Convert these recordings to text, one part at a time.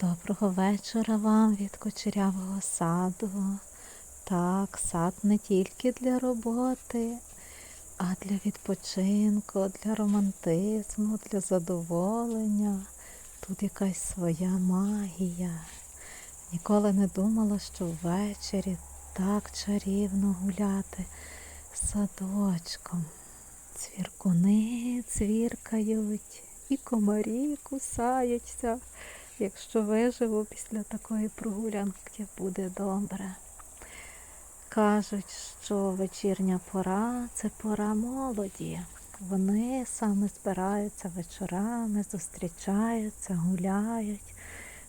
Доброго вечора вам від кучерявого саду. Так, сад не тільки для роботи, а для відпочинку, для романтизму, для задоволення. Тут якась своя магія. Ніколи не думала, що ввечері так чарівно гуляти садочком. Цвіркуни цвіркають і комарі кусаються. Якщо виживу після такої прогулянки, буде добре. Кажуть, що вечірня пора це пора молоді. Вони саме збираються вечорами, зустрічаються, гуляють,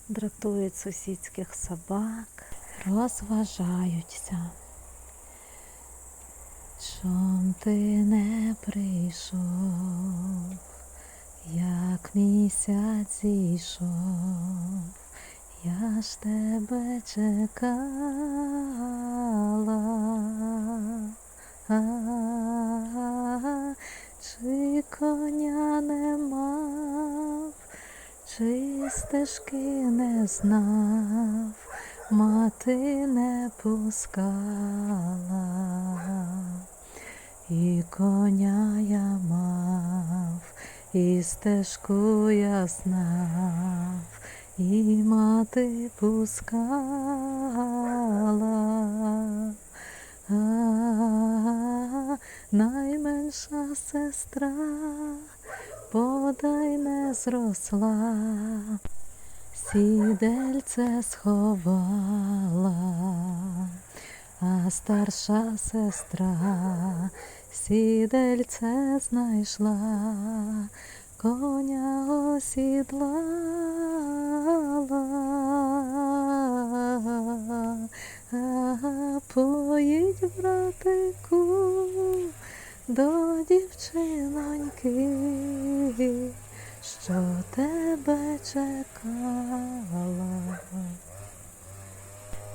дратують сусідських собак, розважаються. Чом ти не прийшов? Як місяць зійшов, я ж тебе чекала, а, чи коня не мав, чи стежки не знав, мати не пускала, і коня я мав і стежку я знав, і мати пускала, а, найменша сестра подай не зросла, сідельце сховала, а старша сестра сідельце знайшла, коня осідлала, а поїдь, братику, до дівчиноньки, що тебе чекала.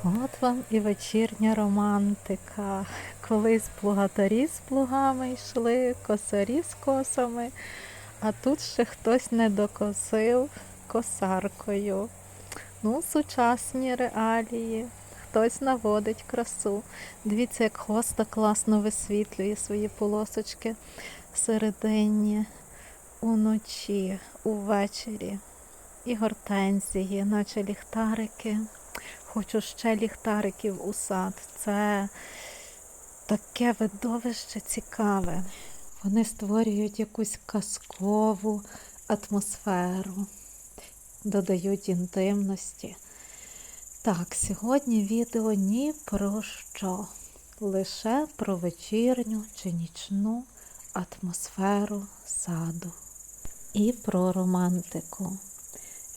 От вам і вечірня романтика. Колись плугатарі з плугами йшли, косарі з косами, а тут ще хтось не докосив косаркою. Ну, сучасні реалії. Хтось наводить красу. Дивіться, як хоста класно висвітлює свої полосочки середині, уночі, увечері. І гортензії, наче ліхтарики. Хочу ще ліхтариків у сад. Це таке видовище цікаве. Вони створюють якусь казкову атмосферу, додають інтимності. Так, сьогодні відео ні про що. Лише про вечірню чи нічну атмосферу саду. І про романтику.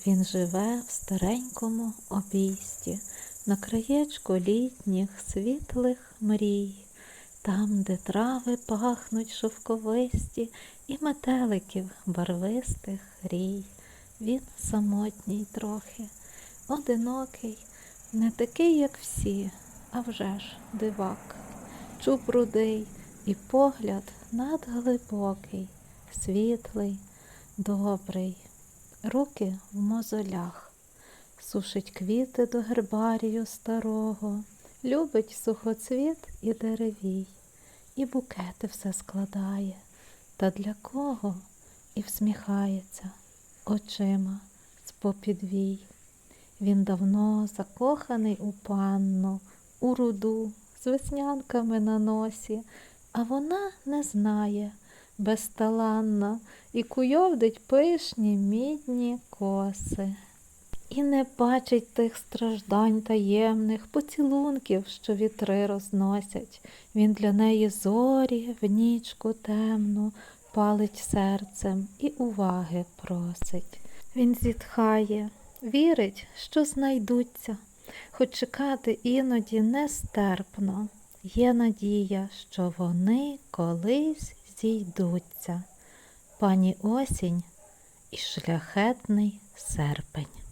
Він живе в старенькому обійсті, на краєчку літніх світлих мрій, там, де трави пахнуть шовковисті, і метеликів барвистих рій. Він самотній трохи, одинокий, не такий, як всі, а вже ж дивак, чуб рудий і погляд надглибокий, світлий, добрий руки в мозолях, сушить квіти до гербарію старого, любить сухоцвіт і деревій, і букети все складає. Та для кого? І всміхається очима з попідвій. Він давно закоханий у панну, у руду, з веснянками на носі, а вона не знає безталанна і куйовдить пишні мідні коси. І не бачить тих страждань таємних, поцілунків, що вітри розносять. Він для неї зорі в нічку темну палить серцем і уваги просить. Він зітхає, вірить, що знайдуться, хоч чекати іноді нестерпно. Є надія, що вони колись зійдуться. Пані осінь і шляхетний серпень.